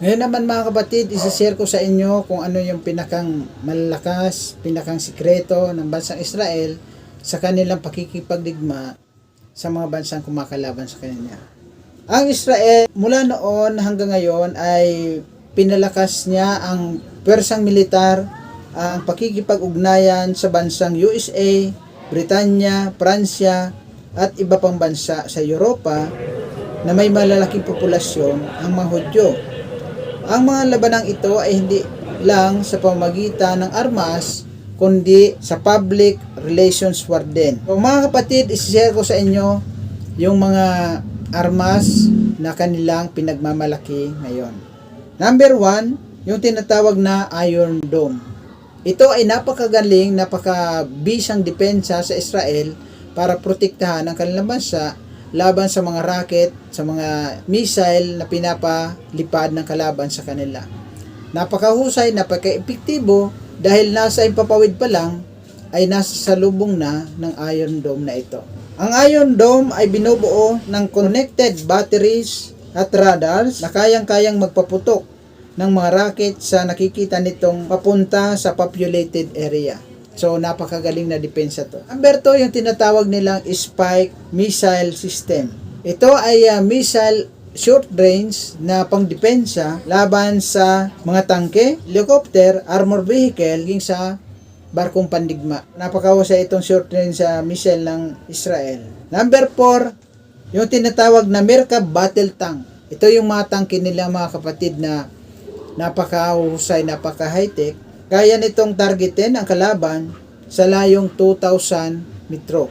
Ngayon naman mga kapatid, isashare ko sa inyo kung ano yung pinakang malalakas, pinakang sikreto ng bansang Israel sa kanilang pakikipagdigma sa mga bansang kumakalaban sa kanya. Ang Israel mula noon hanggang ngayon ay pinalakas niya ang pwersang militar, ang pakikipag-ugnayan sa bansang USA, Britanya, Pransya, at iba pang bansa sa Europa na may malalaking populasyon ang mga Hudyo. Ang mga labanang ito ay hindi lang sa pamagitan ng armas, kundi sa public relations war din. So, mga kapatid, isishare ko sa inyo yung mga armas na kanilang pinagmamalaki ngayon. Number one, yung tinatawag na Iron Dome. Ito ay napakagaling, napakabisang depensa sa Israel para protektahan ang kanilang bansa laban sa mga rocket, sa mga missile na pinapalipad ng kalaban sa kanila. Napakahusay, napaka-epektibo dahil nasa impapawid pa lang ay nasa salubong na ng Iron Dome na ito. Ang Iron Dome ay binubuo ng connected batteries at radars na kayang-kayang magpaputok ng mga rocket sa nakikita nitong papunta sa populated area. So, napakagaling na depensa to. Number 2, yung tinatawag nilang Spike Missile System. Ito ay ah, missile short range na pangdepensa laban sa mga tangke, helicopter, armor vehicle, hinging sa barkong pandigma. Napakahusay itong short range sa missile ng Israel. Number 4, yung tinatawag na Merkab Battle Tank. Ito yung mga tangke nila mga kapatid na napakahusay, napaka high-tech. Kaya nitong targetin ang kalaban sa layong 2,000 metro.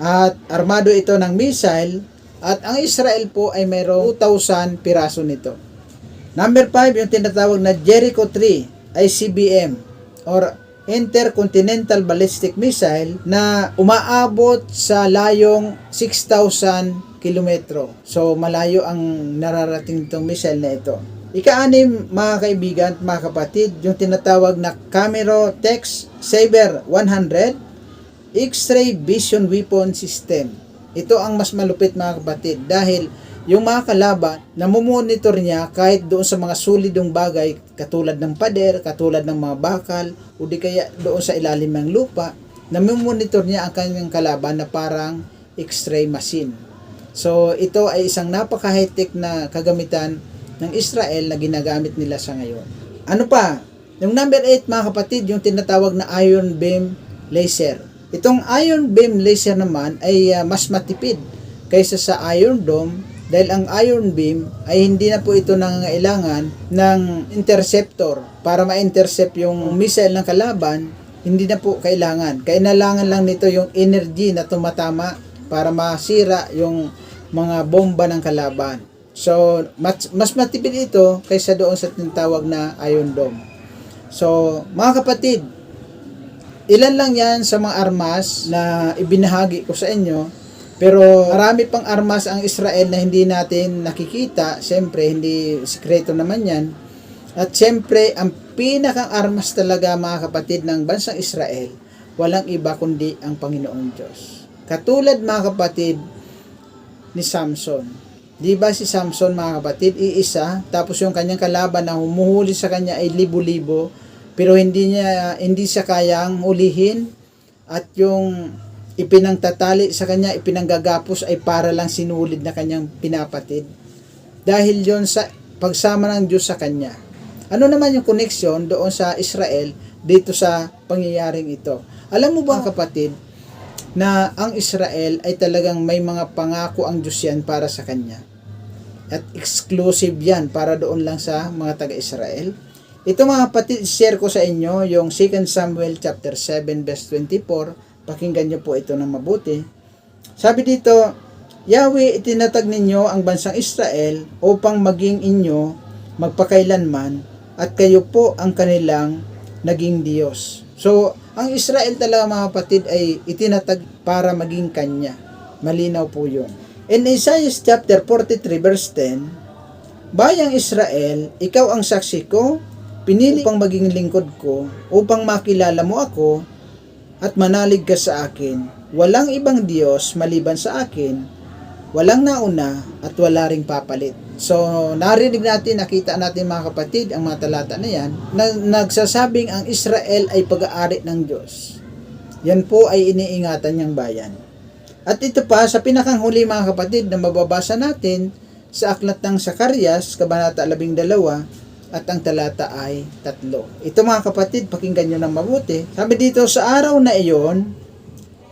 At armado ito ng missile at ang Israel po ay mayroong 2,000 piraso nito. Number 5, yung tinatawag na Jericho 3 ICBM or Intercontinental Ballistic Missile na umaabot sa layong 6,000 kilometro. So malayo ang nararating itong missile na ito. Ika-anim mga kaibigan at mga kapatid, yung tinatawag na Camero Tex Saber 100 X-ray Vision Weapon System. Ito ang mas malupit mga kapatid dahil yung mga kalaban, namumonitor niya kahit doon sa mga sulidong bagay katulad ng pader, katulad ng mga bakal, o di kaya doon sa ilalim ng lupa, namumonitor niya ang kanyang kalaban na parang X-ray machine. So ito ay isang napaka high-tech na kagamitan ng Israel na ginagamit nila sa ngayon. Ano pa? Yung number 8 mga kapatid, yung tinatawag na iron beam laser. Itong iron beam laser naman ay ah, mas matipid kaysa sa iron dome dahil ang iron beam ay hindi na po ito nangangailangan ng interceptor para ma-intercept yung missile ng kalaban hindi na po kailangan. Kailangan lang nito yung energy na tumatama para masira yung mga bomba ng kalaban. So, mas, mas matipid ito kaysa doon sa tinatawag na Iron Dome. So, mga kapatid, ilan lang yan sa mga armas na ibinahagi ko sa inyo. Pero marami pang armas ang Israel na hindi natin nakikita. Siyempre, hindi sikreto naman yan. At siyempre, ang pinakang armas talaga mga kapatid ng bansang Israel, walang iba kundi ang Panginoong Diyos. Katulad mga kapatid ni Samson. Di ba si Samson mga kapatid, iisa, tapos yung kanyang kalaban na humuhuli sa kanya ay libo-libo, pero hindi niya hindi siya kayang ulihin at yung ipinangtatali sa kanya, ipinanggagapos ay para lang sinulid na kanyang pinapatid. Dahil yon sa pagsama ng Diyos sa kanya. Ano naman yung connection doon sa Israel dito sa pangyayaring ito? Alam mo ba kapatid, na ang Israel ay talagang may mga pangako ang Diyos yan para sa kanya. At exclusive yan para doon lang sa mga taga-Israel. Ito mga kapatid, share ko sa inyo yung 2 Samuel chapter 7 verse 24. Pakinggan niyo po ito ng mabuti. Sabi dito, Yahweh, itinatag ninyo ang bansang Israel upang maging inyo magpakailanman at kayo po ang kanilang naging Diyos. So, ang Israel talaga mga kapatid ay itinatag para maging kanya. Malinaw po yun. In Isaiah chapter 43 verse 10, Bayang Israel, ikaw ang saksi ko, pinili pang maging lingkod ko upang makilala mo ako at manalig ka sa akin. Walang ibang Diyos maliban sa akin, walang nauna at wala ring papalit. So, narinig natin, nakita natin mga kapatid, ang mga talata na yan, na nagsasabing ang Israel ay pag-aari ng Diyos. Yan po ay iniingatan niyang bayan. At ito pa, sa pinakanghuli mga kapatid na mababasa natin sa aklat ng Sakarias, Kabanata 12, at ang talata ay tatlo. Ito mga kapatid, pakinggan nyo ng mabuti. Sabi dito, sa araw na iyon,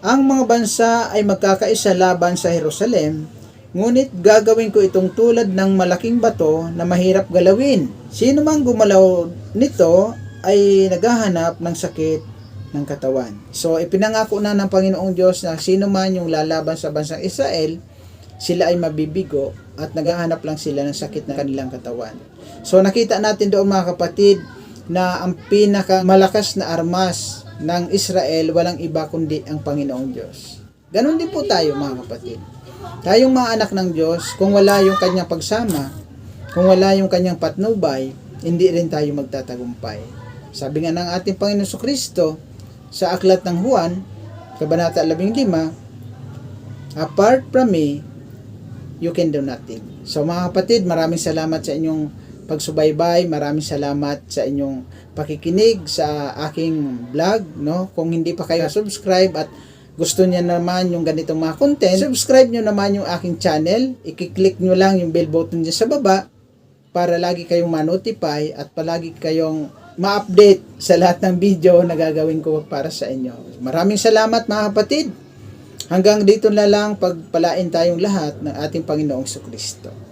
ang mga bansa ay magkakaisa laban sa Jerusalem, ngunit gagawin ko itong tulad ng malaking bato na mahirap galawin. Sino mang gumalaw nito ay naghahanap ng sakit ng katawan. So, ipinangako na ng Panginoong Diyos na sino man yung lalaban sa bansang Israel, sila ay mabibigo at naghahanap lang sila ng sakit ng kanilang katawan. So, nakita natin doon mga kapatid na ang pinakamalakas na armas ng Israel walang iba kundi ang Panginoong Diyos. Ganon din po tayo mga kapatid. Tayong mga anak ng Diyos, kung wala yung kanyang pagsama, kung wala yung kanyang patnubay, hindi rin tayo magtatagumpay. Sabi nga ng ating Panginoon sa Kristo, sa aklat ng Juan, Kabanata 15, Apart from me, you can do nothing. So mga kapatid, maraming salamat sa inyong pagsubaybay, maraming salamat sa inyong pakikinig sa aking vlog, no? Kung hindi pa kayo subscribe at gusto niya naman yung ganitong mga content, subscribe nyo naman yung aking channel, i-click nyo lang yung bell button dyan sa baba para lagi kayong ma-notify at palagi kayong ma-update sa lahat ng video na gagawin ko para sa inyo. Maraming salamat mga kapatid. Hanggang dito na lang pagpalain tayong lahat ng ating Panginoong Kristo.